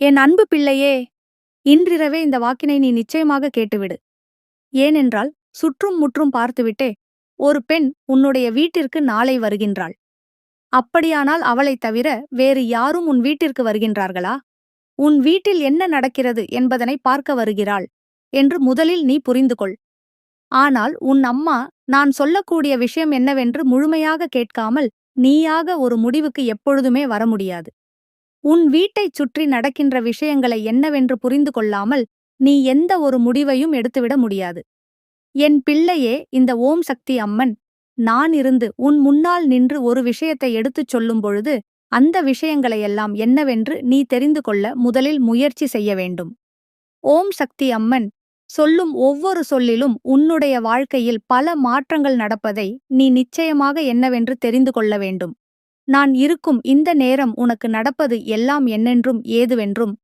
என் அன்பு பிள்ளையே இன்றிரவே இந்த வாக்கினை நீ நிச்சயமாக கேட்டுவிடு. ஏனென்றால் சுற்றும் முற்றும் பார்த்துவிட்டே ஒரு பெண் உன்னுடைய வீட்டிற்கு நாளை வருகின்றாள். அப்படியானால் அவளைத் தவிர வேறு யாரும் உன் வீட்டிற்கு வருகின்றார்களா? உன் வீட்டில் என்ன நடக்கிறது என்பதனை பார்க்க வருகிறாள் என்று முதலில் நீ புரிந்து கொள் ஆனால் உன் அம்மா நான் சொல்லக்கூடிய விஷயம் என்னவென்று முழுமையாக கேட்காமல் நீயாக ஒரு முடிவுக்கு எப்பொழுதுமே வர முடியாது. உன் வீட்டைச் சுற்றி நடக்கின்ற விஷயங்களை என்னவென்று புரிந்து கொள்ளாமல் நீ எந்த ஒரு முடிவையும் எடுத்துவிட முடியாது. என் பிள்ளையே இந்த ஓம் சக்தி அம்மன் நான் இருந்து உன் முன்னால் நின்று ஒரு விஷயத்தை எடுத்துச் சொல்லும் பொழுது அந்த விஷயங்களையெல்லாம் என்னவென்று நீ தெரிந்து கொள்ள முதலில் முயற்சி செய்ய வேண்டும். ஓம் சக்தி அம்மன் சொல்லும் ஒவ்வொரு சொல்லிலும் உன்னுடைய வாழ்க்கையில் பல மாற்றங்கள் நடப்பதை நீ நிச்சயமாக என்னவென்று தெரிந்து கொள்ள வேண்டும். நான் இருக்கும் இந்த நேரம் உனக்கு நடப்பது எல்லாம் என்னென்றும் ஏதுவென்றும்.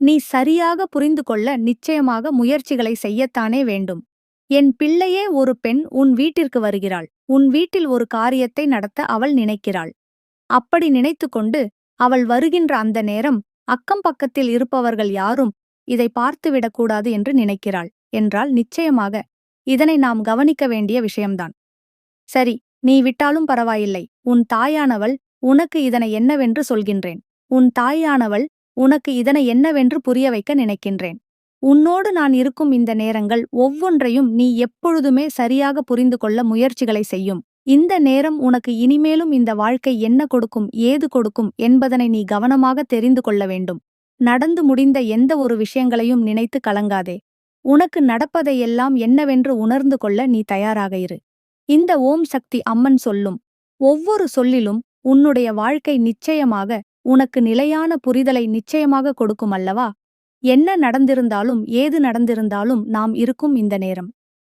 நீ சரியாக புரிந்து கொள்ள நிச்சயமாக முயற்சிகளை செய்யத்தானே வேண்டும். என் பிள்ளையே ஒரு பெண் உன் வீட்டிற்கு வருகிறாள். உன் வீட்டில் ஒரு காரியத்தை நடத்த அவள் நினைக்கிறாள். அப்படி நினைத்து கொண்டு அவள் வருகின்ற அந்த நேரம் அக்கம் பக்கத்தில் இருப்பவர்கள் யாரும் இதை பார்த்துவிடக்கூடாது என்று நினைக்கிறாள். என்றால் நிச்சயமாக இதனை நாம் கவனிக்க வேண்டிய விஷயம்தான். சரி நீ விட்டாலும் பரவாயில்லை. உன் தாயானவள் உனக்கு இதனை என்னவென்று சொல்கின்றேன். உன் தாயானவள் உனக்கு இதனை என்னவென்று புரிய வைக்க நினைக்கின்றேன். உன்னோடு நான் இருக்கும் இந்த நேரங்கள் ஒவ்வொன்றையும் நீ எப்பொழுதுமே சரியாக புரிந்து கொள்ள முயற்சிகளை செய்யும். இந்த நேரம் உனக்கு இனிமேலும் இந்த வாழ்க்கை என்ன கொடுக்கும் ஏது கொடுக்கும் என்பதனை நீ கவனமாக தெரிந்து கொள்ள வேண்டும். நடந்து முடிந்த எந்த ஒரு விஷயங்களையும் நினைத்து கலங்காதே. உனக்கு நடப்பதையெல்லாம் என்னவென்று உணர்ந்து கொள்ள நீ தயாராக இரு. இந்த ஓம் சக்தி அம்மன் சொல்லும் ஒவ்வொரு சொல்லிலும் உன்னுடைய வாழ்க்கை நிச்சயமாக உனக்கு நிலையான புரிதலை நிச்சயமாக கொடுக்கும் அல்லவா? என்ன நடந்திருந்தாலும் ஏது நடந்திருந்தாலும் நாம் இருக்கும் இந்த நேரம்.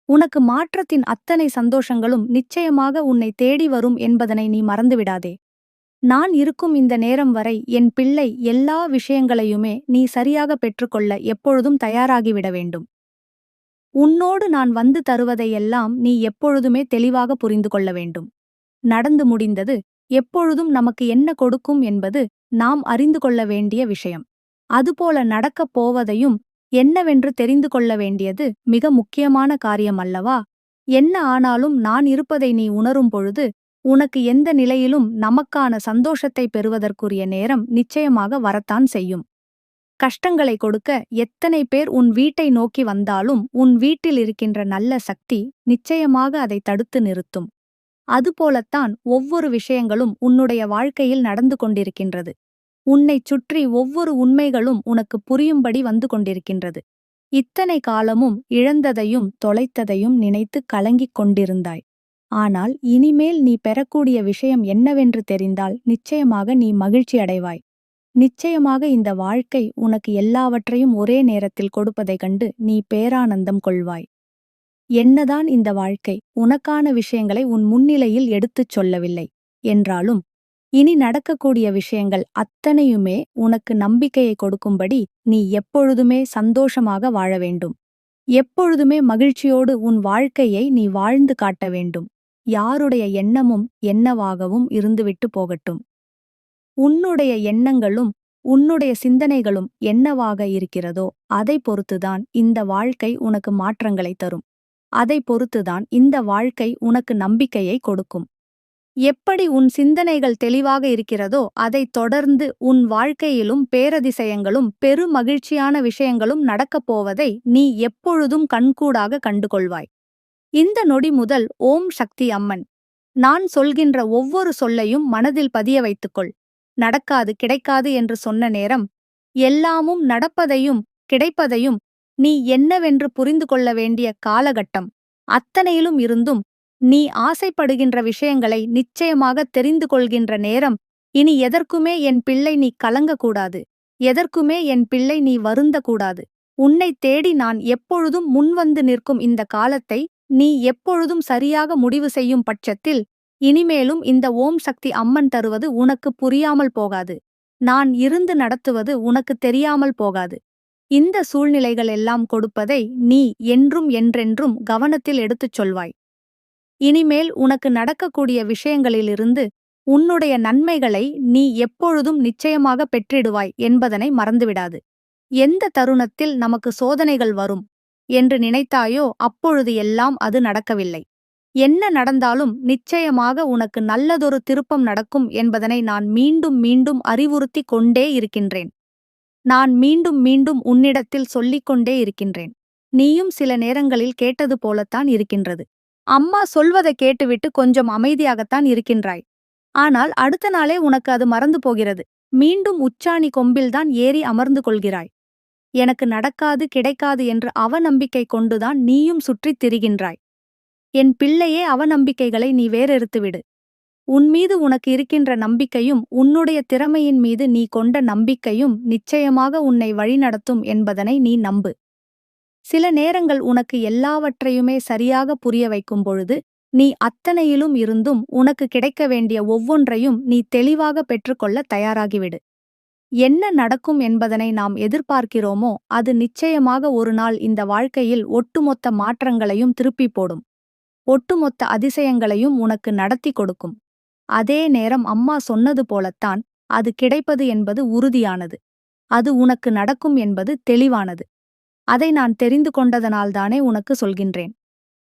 உனக்கு மாற்றத்தின் அத்தனை சந்தோஷங்களும் நிச்சயமாக உன்னை தேடி வரும் என்பதனை நீ மறந்துவிடாதே. நான் இருக்கும் இந்த நேரம் வரை என் பிள்ளை எல்லா விஷயங்களையுமே நீ சரியாக பெற்றுக்கொள்ள எப்பொழுதும் தயாராகிவிட வேண்டும். உன்னோடு நான் வந்து தருவதையெல்லாம் நீ எப்பொழுதுமே தெளிவாக புரிந்து கொள்ள வேண்டும். நடந்து முடிந்தது எப்பொழுதும் நமக்கு என்ன கொடுக்கும் என்பது நாம் அறிந்து கொள்ள வேண்டிய விஷயம். அதுபோல நடக்கப் போவதையும் என்னவென்று தெரிந்து கொள்ள வேண்டியது மிக முக்கியமான காரியம் அல்லவா? என்ன ஆனாலும் நான் இருப்பதை நீ உணரும் பொழுது உனக்கு எந்த நிலையிலும் நமக்கான சந்தோஷத்தை பெறுவதற்குரிய நேரம் நிச்சயமாக வரத்தான் செய்யும். கஷ்டங்களை கொடுக்க எத்தனை பேர் உன் வீட்டை நோக்கி வந்தாலும் உன் வீட்டில் இருக்கின்ற நல்ல சக்தி நிச்சயமாக அதை தடுத்து நிறுத்தும். அதுபோலத்தான் ஒவ்வொரு விஷயங்களும் உன்னுடைய வாழ்க்கையில் நடந்து கொண்டிருக்கின்றது. உன்னைச் சுற்றி ஒவ்வொரு உண்மைகளும் உனக்கு புரியும்படி வந்து கொண்டிருக்கின்றது. இத்தனை காலமும் இழந்ததையும் தொலைத்ததையும் நினைத்து கலங்கிக் கொண்டிருந்தாய். ஆனால் இனிமேல் நீ பெறக்கூடிய விஷயம் என்னவென்று தெரிந்தால் நிச்சயமாக நீ மகிழ்ச்சி அடைவாய். நிச்சயமாக இந்த வாழ்க்கை உனக்கு எல்லாவற்றையும் ஒரே நேரத்தில் கொடுப்பதைக் கண்டு நீ பேரானந்தம் கொள்வாய். என்னதான் இந்த வாழ்க்கை உனக்கான விஷயங்களை உன் முன்னிலையில் எடுத்துச் சொல்லவில்லை என்றாலும் இனி நடக்கக்கூடிய விஷயங்கள் அத்தனையுமே உனக்கு நம்பிக்கையை கொடுக்கும்படி நீ எப்பொழுதுமே சந்தோஷமாக வாழ வேண்டும். எப்பொழுதுமே மகிழ்ச்சியோடு உன் வாழ்க்கையை நீ வாழ்ந்து காட்ட வேண்டும். யாருடைய எண்ணமும் என்னவாகவும் இருந்துவிட்டு போகட்டும். உன்னுடைய எண்ணங்களும் உன்னுடைய சிந்தனைகளும் என்னவாக இருக்கிறதோ அதை பொறுத்துதான் இந்த வாழ்க்கை உனக்கு மாற்றங்களை தரும். அதை பொறுத்துதான் இந்த வாழ்க்கை உனக்கு நம்பிக்கையை கொடுக்கும். எப்படி உன் சிந்தனைகள் தெளிவாக இருக்கிறதோ அதைத் தொடர்ந்து உன் வாழ்க்கையிலும் பேரதிசயங்களும் பெருமகிழ்ச்சியான விஷயங்களும் நடக்கப் போவதை நீ எப்பொழுதும் கண்கூடாக கண்டுகொள்வாய். இந்த நொடி முதல் ஓம் சக்தி அம்மன். நான் சொல்கின்ற ஒவ்வொரு சொல்லையும் மனதில் பதிய வைத்துக்கொள். நடக்காது கிடைக்காது என்று சொன்ன நேரம் எல்லாமும் நடப்பதையும் கிடைப்பதையும் நீ என்னவென்று புரிந்து கொள்ள வேண்டிய காலகட்டம். அத்தனையிலும் இருந்தும் நீ ஆசைப்படுகின்ற விஷயங்களை நிச்சயமாக தெரிந்து கொள்கின்ற நேரம். இனி எதற்குமே என் பிள்ளை நீ கலங்கக்கூடாது. எதற்குமே என் பிள்ளை நீ வருந்தக்கூடாது. உன்னைத் தேடி நான் எப்பொழுதும் முன்வந்து நிற்கும் இந்த காலத்தை நீ எப்பொழுதும் சரியாக முடிவு செய்யும் பட்சத்தில் இனிமேலும் இந்த ஓம் சக்தி அம்மன் தருவது உனக்கு புரியாமல் போகாது. நான் இருந்து நடத்துவது உனக்கு தெரியாமல் போகாது. இந்த சூழ்நிலைகள் எல்லாம் கொடுப்பதை நீ என்றும் என்றென்றும் கவனத்தில் எடுத்துச் சொல்வாய். இனிமேல் உனக்கு நடக்கக்கூடிய விஷயங்களிலிருந்து உன்னுடைய நன்மைகளை நீ எப்பொழுதும் நிச்சயமாக பெற்றிடுவாய் என்பதனை மறந்துவிடாது. எந்த தருணத்தில் நமக்கு சோதனைகள் வரும் என்று நினைத்தாயோ அப்பொழுது எல்லாம் அது நடக்கவில்லை. என்ன நடந்தாலும் நிச்சயமாக உனக்கு நல்லதொரு திருப்பம் நடக்கும் என்பதனை நான் மீண்டும் மீண்டும் அறிவுறுத்திக் கொண்டே இருக்கின்றேன். நான் மீண்டும் மீண்டும் உன்னிடத்தில் சொல்லிக் கொண்டே இருக்கின்றேன். நீயும் சில நேரங்களில் கேட்டது போலத்தான் இருக்கின்றது. அம்மா சொல்வதை கேட்டுவிட்டு கொஞ்சம் அமைதியாகத்தான் இருக்கின்றாய். ஆனால் அடுத்த நாளே உனக்கு அது மறந்து போகிறது. மீண்டும் உச்சாணி கொம்பில்தான் ஏறி அமர்ந்து கொள்கிறாய். எனக்கு நடக்காது கிடைக்காது என்று அவநம்பிக்கை கொண்டுதான் நீயும் சுற்றித் திரிகின்றாய். என் பிள்ளையே அவநம்பிக்கைகளை நீ வேறெடுத்துவிடு. உன்மீது உனக்கு இருக்கின்ற நம்பிக்கையும் உன்னுடைய திறமையின் மீது நீ கொண்ட நம்பிக்கையும் நிச்சயமாக உன்னை வழிநடத்தும் என்பதனை நீ நம்பு. சில நேரங்கள் உனக்கு எல்லாவற்றையுமே சரியாக புரிய வைக்கும் பொழுது நீ அத்தனையிலும் இருந்தும் உனக்கு கிடைக்க வேண்டிய ஒவ்வொன்றையும் நீ தெளிவாக பெற்றுக்கொள்ள தயாராகிவிடு. என்ன நடக்கும் என்பதனை நாம் எதிர்பார்க்கிறோமோ அது நிச்சயமாக ஒரு நாள் இந்த வாழ்க்கையில் ஒட்டுமொத்த மாற்றங்களையும் திருப்பி போடும். ஒட்டுமொத்த அதிசயங்களையும் உனக்கு நடத்தி கொடுக்கும். அதே நேரம் அம்மா சொன்னது போலத்தான் அது கிடைப்பது என்பது உறுதியானது. அது உனக்கு நடக்கும் என்பது தெளிவானது. அதை நான் தெரிந்து கொண்டதனால்தானே உனக்கு சொல்கின்றேன்.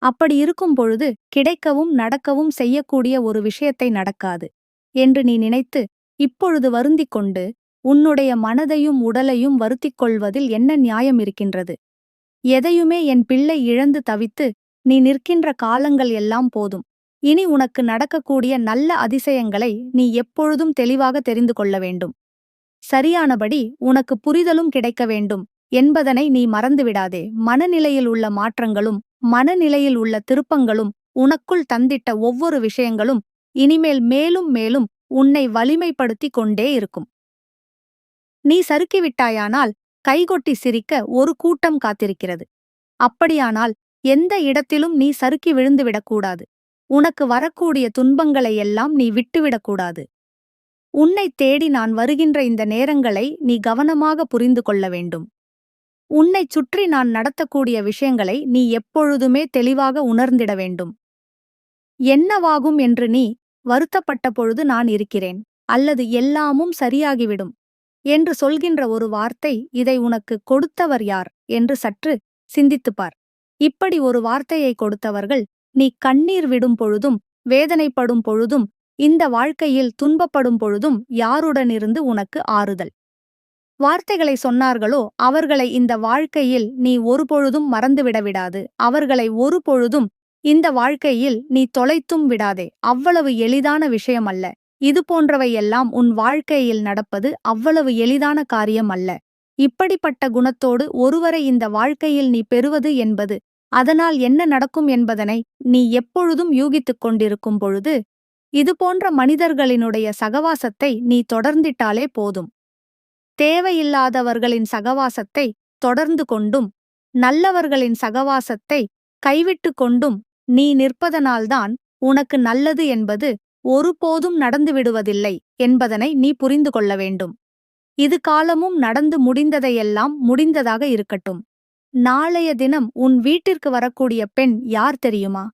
அப்படி இருக்கும் பொழுது கிடைக்கவும் நடக்கவும் செய்யக்கூடிய ஒரு விஷயத்தை நடக்காது. என்று நீ நினைத்து இப்பொழுது வருந்திக் கொண்டு உன்னுடைய மனதையும் உடலையும் வருத்திக் கொள்வதில் என்ன நியாயம் இருக்கின்றது? எதையுமே என் பிள்ளை இழந்து தவித்து நீ நிற்கின்ற காலங்கள் எல்லாம் போதும். இனி உனக்கு நடக்கக்கூடிய நல்ல அதிசயங்களை நீ எப்பொழுதும் தெளிவாக தெரிந்து கொள்ள வேண்டும். சரியானபடி உனக்கு புரிதலும் கிடைக்க வேண்டும் என்பதனை நீ மறந்துவிடாதே. மனநிலையில் உள்ள மாற்றங்களும் மனநிலையில் உள்ள திருப்பங்களும் உனக்குள் தந்திட்ட ஒவ்வொரு விஷயங்களும் இனிமேல் மேலும் மேலும் உன்னை வலிமைப்படுத்திக் கொண்டே இருக்கும். நீ சறுக்கிவிட்டாயானால் கைகொட்டி சிரிக்க ஒரு கூட்டம் காத்திருக்கிறது. அப்படியானால் எந்த இடத்திலும் நீ சறுக்கி விழுந்துவிடக்கூடாது உனக்கு வரக்கூடிய துன்பங்களை எல்லாம் நீ விட்டுவிடக்கூடாது. உன்னைத் தேடி நான் வருகின்ற இந்த நேரங்களை நீ கவனமாக புரிந்து கொள்ள வேண்டும். உன்னைச் சுற்றி நான் நடத்தக்கூடிய விஷயங்களை நீ எப்பொழுதுமே தெளிவாக உணர்ந்திட வேண்டும். என்னவாகும் என்று நீ வருத்தப்பட்ட பொழுது நான் இருக்கிறேன் அல்லது எல்லாமும் சரியாகிவிடும் என்று சொல்கின்ற ஒரு வார்த்தை இதை உனக்கு கொடுத்தவர் யார்? என்று சற்று சிந்தித்துப்பார். இப்படி ஒரு வார்த்தையை கொடுத்தவர்கள் நீ கண்ணீர் விடும் பொழுதும் வேதனைப்படும் பொழுதும் இந்த வாழ்க்கையில் துன்பப்படும் பொழுதும் யாருடனிருந்து உனக்கு ஆறுதல்? வார்த்தைகளை சொன்னார்களோ அவர்களை இந்த வாழ்க்கையில் நீ ஒருபொழுதும் மறந்துவிட விடாது. அவர்களை ஒரு பொழுதும் இந்த வாழ்க்கையில் நீ தொலைத்தும் விடாதே. அவ்வளவு எளிதான விஷயம் அல்ல இது போன்றவையெல்லாம் உன் வாழ்க்கையில் நடப்பது அவ்வளவு எளிதான காரியம் அல்ல இப்படிப்பட்ட குணத்தோடு ஒருவரை இந்த வாழ்க்கையில் நீ பெறுவது என்பது அதனால் என்ன நடக்கும் என்பதனை நீ எப்பொழுதும் யூகித்துக் கொண்டிருக்கும் பொழுது இதுபோன்ற மனிதர்களினுடைய சகவாசத்தை நீ தொடர்ந்திட்டாலே போதும். தேவையில்லாதவர்களின் சகவாசத்தை தொடர்ந்து கொண்டும் நல்லவர்களின் சகவாசத்தை கைவிட்டு கொண்டும் நீ நிற்பதனால்தான் உனக்கு நல்லது என்பது ஒருபோதும் நடந்துவிடுவதில்லை என்பதனை நீ புரிந்து கொள்ள வேண்டும். இது காலமும் நடந்து முடிந்ததையெல்லாம் முடிந்ததாக இருக்கட்டும். நாளைய தினம் உன் வீட்டிற்கு வரக்கூடிய பெண் யார் தெரியுமா?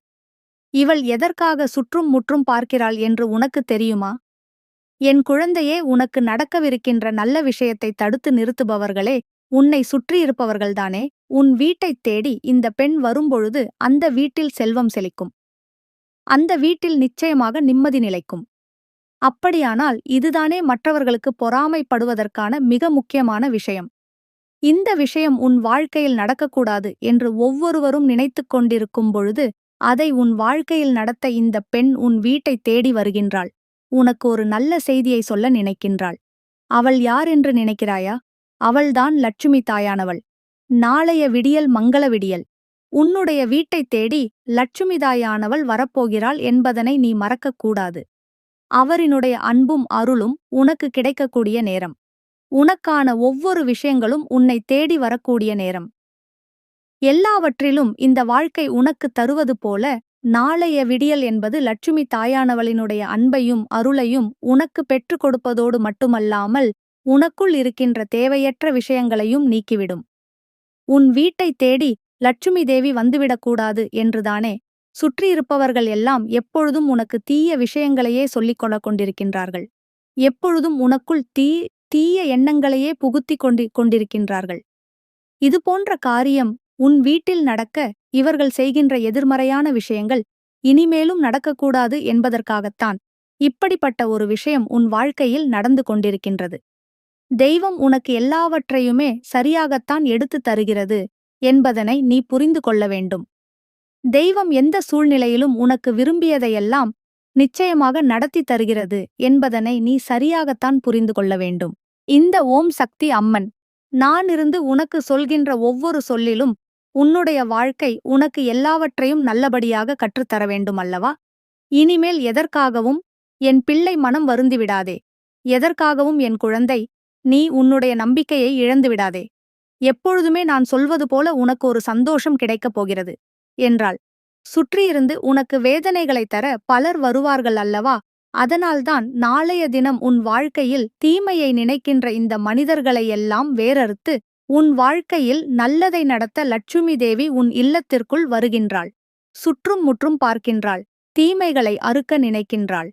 இவள் எதற்காக சுற்றும் முற்றும் பார்க்கிறாள் என்று உனக்கு தெரியுமா? என் குழந்தையே உனக்கு நடக்கவிருக்கின்ற நல்ல விஷயத்தை தடுத்து நிறுத்துபவர்களே உன்னை சுற்றியிருப்பவர்கள்தானே? உன் வீட்டைத் தேடி இந்த பெண் வரும்பொழுது அந்த வீட்டில் செல்வம் செழிக்கும். அந்த வீட்டில் நிச்சயமாக நிம்மதி நிலைக்கும். அப்படியானால் இதுதானே மற்றவர்களுக்கு பொறாமைப்படுவதற்கான மிக முக்கியமான விஷயம். இந்த விஷயம் உன் வாழ்க்கையில் நடக்கக்கூடாது என்று ஒவ்வொருவரும் நினைத்துக் கொண்டிருக்கும் பொழுது அதை உன் வாழ்க்கையில் நடத்த இந்த பெண் உன் வீட்டை தேடி வருகின்றாள். உனக்கு ஒரு நல்ல செய்தியை சொல்ல நினைக்கின்றாள். அவள் யார் என்று நினைக்கிறாயா? அவள்தான் லட்சுமி தாயானவள். நாளைய விடியல் மங்கள விடியல். உன்னுடைய வீட்டைத் தேடி லட்சுமி தாயானவள் வரப்போகிறாள் என்பதனை நீ மறக்கக்கூடாது. அவரினுடைய அன்பும் அருளும் உனக்கு கிடைக்கக்கூடிய நேரம். உனக்கான ஒவ்வொரு விஷயங்களும் உன்னை தேடி வரக்கூடிய நேரம். எல்லாவற்றிலும் இந்த வாழ்க்கை உனக்கு தருவது போல நாளைய விடியல் என்பது லட்சுமி தாயானவளினுடைய அன்பையும் அருளையும் உனக்கு பெற்றுக் கொடுப்பதோடு மட்டுமல்லாமல் உனக்குள் இருக்கின்ற தேவையற்ற விஷயங்களையும் நீக்கிவிடும். உன் வீட்டைத் தேடி லட்சுமி தேவி வந்துவிடக்கூடாது என்றுதானே சுற்றியிருப்பவர்கள் எல்லாம் எப்பொழுதும் உனக்கு தீய விஷயங்களையே சொல்லிக் கொள்ள கொண்டிருக்கின்றார்கள். எப்பொழுதும் உனக்குள் தீ தீய எண்ணங்களையே புகுத்திக் கொண்டு கொண்டிருக்கின்றார்கள். இது போன்ற காரியம் உன் வீட்டில் நடக்க இவர்கள் செய்கின்ற எதிர்மறையான விஷயங்கள் இனிமேலும் நடக்கக்கூடாது என்பதற்காகத்தான் இப்படிப்பட்ட ஒரு விஷயம் உன் வாழ்க்கையில் நடந்து கொண்டிருக்கின்றது. தெய்வம் உனக்கு எல்லாவற்றையுமே சரியாகத்தான் எடுத்துத் தருகிறது என்பதனை நீ புரிந்து கொள்ள வேண்டும். தெய்வம் எந்த சூழ்நிலையிலும் உனக்கு விரும்பியதையெல்லாம் நிச்சயமாக நடத்தி தருகிறது என்பதனை நீ சரியாகத்தான் புரிந்து கொள்ள வேண்டும். இந்த ஓம் சக்தி அம்மன் நான் இருந்து உனக்கு சொல்கின்ற ஒவ்வொரு சொல்லிலும் உன்னுடைய வாழ்க்கை உனக்கு எல்லாவற்றையும் நல்லபடியாக கற்றுத்தர வேண்டும் அல்லவா? இனிமேல் எதற்காகவும் என் பிள்ளை மனம் வருந்திவிடாதே எதற்காகவும் என் குழந்தை நீ உன்னுடைய நம்பிக்கையை இழந்துவிடாதே எப்பொழுதுமே நான் சொல்வது போல உனக்கு ஒரு சந்தோஷம் கிடைக்கப் போகிறது என்றாள். சுற்றியிருந்து உனக்கு வேதனைகளைத் தர பலர் வருவார்கள் அல்லவா? அதனால்தான் நாளைய தினம் உன் வாழ்க்கையில் தீமையை நினைக்கின்ற இந்த மனிதர்களையெல்லாம் வேறறுத்து உன் வாழ்க்கையில் நல்லதை நடத்த லட்சுமி தேவி உன் இல்லத்திற்குள் வருகின்றாள். சுற்றும் முற்றும் பார்க்கின்றாள். தீமைகளை அறுக்க நினைக்கின்றாள்.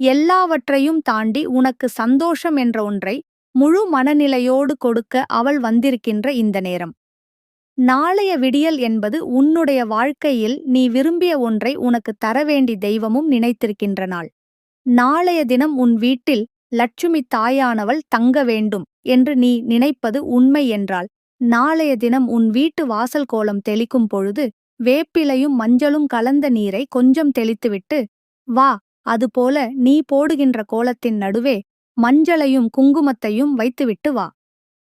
எல்லாவற்றையும் தாண்டி உனக்கு சந்தோஷம் என்ற ஒன்றை முழு மனநிலையோடு கொடுக்க அவள் வந்திருக்கின்ற இந்த நேரம். நாளைய விடியல் என்பது உன்னுடைய வாழ்க்கையில் நீ விரும்பிய ஒன்றை உனக்கு தரவேண்டி தெய்வமும் நினைத்திருக்கின்ற நாள். நாளைய தினம் உன் வீட்டில் லட்சுமி தாயானவள் தங்க வேண்டும் என்று நீ நினைப்பது உண்மை என்றால் நாளைய தினம் உன் வீட்டு வாசல் கோலம் தெளிக்கும் பொழுது வேப்பிலையும் மஞ்சளும் கலந்த நீரை கொஞ்சம் தெளித்துவிட்டு வா அதுபோல நீ போடுகின்ற கோலத்தின் நடுவே மஞ்சளையும் குங்குமத்தையும் வைத்துவிட்டு வா.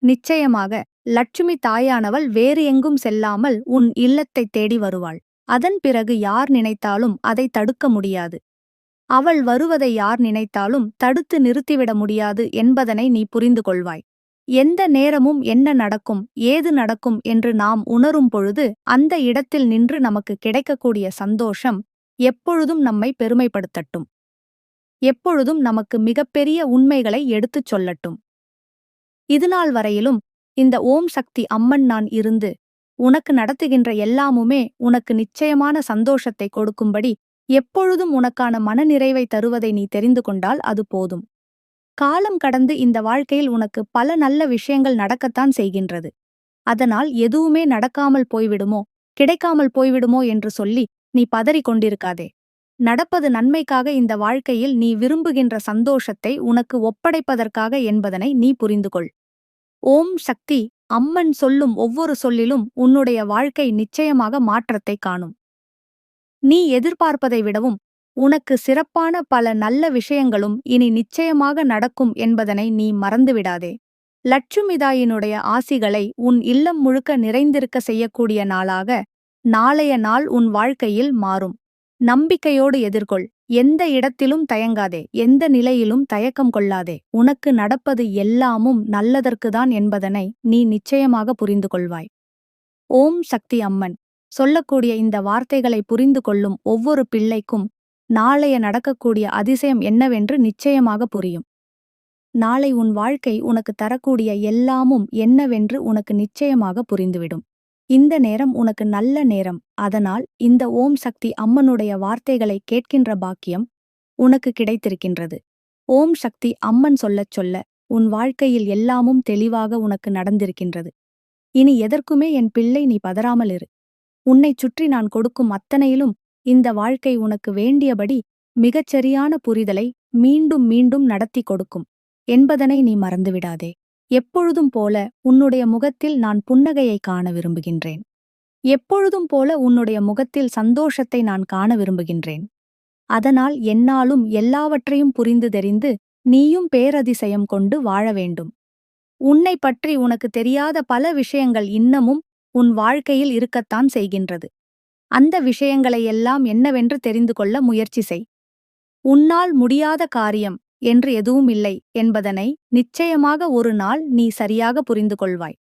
நிச்சயமாக லட்சுமி தாயானவள் வேறு எங்கும் செல்லாமல் உன் இல்லத்தைத் தேடி வருவாள். அதன் பிறகு யார் நினைத்தாலும் அதை தடுக்க முடியாது. அவள் வருவதை யார் நினைத்தாலும் தடுத்து நிறுத்திவிட முடியாது என்பதனை நீ புரிந்து கொள்வாய் எந்த நேரமும் என்ன நடக்கும் ஏது நடக்கும் என்று நாம் உணரும் பொழுது அந்த இடத்தில் நின்று நமக்கு கிடைக்கக்கூடிய சந்தோஷம் எப்பொழுதும் நம்மை பெருமைப்படுத்தட்டும். எப்பொழுதும் நமக்கு மிகப்பெரிய உண்மைகளை எடுத்துச் சொல்லட்டும். இதுநாள் வரையிலும் இந்த ஓம் சக்தி அம்மன் நான் இருந்து உனக்கு நடத்துகின்ற எல்லாமுமே உனக்கு நிச்சயமான சந்தோஷத்தை கொடுக்கும்படி எப்பொழுதும் உனக்கான மனநிறைவை தருவதை நீ தெரிந்து கொண்டால் அது போதும். காலம் கடந்து இந்த வாழ்க்கையில் உனக்கு பல நல்ல விஷயங்கள் நடக்கத்தான் செய்கின்றது. அதனால் எதுவுமே நடக்காமல் போய்விடுமோ கிடைக்காமல் போய்விடுமோ என்று சொல்லி நீ பதறிக் கொண்டிருக்காதே. நடப்பது நன்மைக்காக இந்த வாழ்க்கையில் நீ விரும்புகின்ற சந்தோஷத்தை உனக்கு ஒப்படைப்பதற்காக என்பதனை நீ புரிந்து கொள். ஓம் சக்தி அம்மன் சொல்லும் ஒவ்வொரு சொல்லிலும் உன்னுடைய வாழ்க்கை நிச்சயமாக மாற்றத்தை காணும். நீ எதிர்பார்ப்பதை விடவும் உனக்கு சிறப்பான பல நல்ல விஷயங்களும் இனி நிச்சயமாக நடக்கும் என்பதனை நீ மறந்துவிடாதே. லட்சுமிதாயினுடைய ஆசிகளை உன் இல்லம் முழுக்க நிறைந்திருக்க செய்யக்கூடிய நாளாக நாளைய நாள் உன் வாழ்க்கையில் மாறும். நம்பிக்கையோடு எதிர்கொள். எந்த இடத்திலும் தயங்காதே. எந்த நிலையிலும் தயக்கம் கொள்ளாதே. உனக்கு நடப்பது எல்லாமும் நல்லதற்குதான் என்பதனை நீ நிச்சயமாக புரிந்து கொள்வாய். ஓம் சக்தி அம்மன். சொல்லக்கூடிய இந்த வார்த்தைகளை புரிந்து கொள்ளும் ஒவ்வொரு பிள்ளைக்கும் நாளைய நடக்கக்கூடிய அதிசயம் என்னவென்று நிச்சயமாக புரியும். நாளை உன் வாழ்க்கை உனக்கு தரக்கூடிய எல்லாமும் என்னவென்று உனக்கு நிச்சயமாக புரிந்துவிடும். இந்த நேரம் உனக்கு நல்ல நேரம். அதனால் இந்த ஓம் சக்தி அம்மனுடைய வார்த்தைகளை கேட்கின்ற பாக்கியம் உனக்கு கிடைத்திருக்கின்றது. ஓம் சக்தி அம்மன் சொல்லச் சொல்ல உன் வாழ்க்கையில் எல்லாமும் தெளிவாக உனக்கு நடந்திருக்கின்றது. இனி எதற்குமே என் பிள்ளை நீ பதறாமல் இரு. உன்னைச் சுற்றி நான் கொடுக்கும் அத்தனையிலும் இந்த வாழ்க்கை உனக்கு வேண்டியபடி மிகச்சரியான புரிதலை மீண்டும் மீண்டும் நடத்தி கொடுக்கும் என்பதனை நீ மறந்துவிடாதே. எப்பொழுதும் போல உன்னுடைய முகத்தில் நான் புன்னகையை காண விரும்புகின்றேன். எப்பொழுதும் போல உன்னுடைய முகத்தில் சந்தோஷத்தை நான் காண விரும்புகின்றேன். அதனால் என்னாலும் எல்லாவற்றையும் புரிந்து தெரிந்து நீயும் பேரதிசயம் கொண்டு வாழ வேண்டும். உன்னை பற்றி உனக்கு தெரியாத பல விஷயங்கள் இன்னமும் உன் வாழ்க்கையில் இருக்கத்தான் செய்கின்றது. அந்த விஷயங்களையெல்லாம் என்னவென்று தெரிந்து கொள்ள முயற்சி செய். உன்னால் முடியாத காரியம் என்று எதுவும் இல்லை என்பதனை நிச்சயமாக ஒரு நாள் நீ சரியாக புரிந்து கொள்வாய்.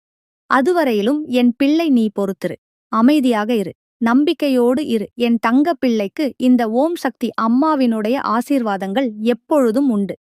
அதுவரையிலும் என் பிள்ளை நீ பொறுத்திரு. அமைதியாக இரு. நம்பிக்கையோடு இரு. என் தங்க பிள்ளைக்கு இந்த ஓம் சக்தி அம்மாவினுடைய ஆசீர்வாதங்கள் எப்பொழுதும் உண்டு.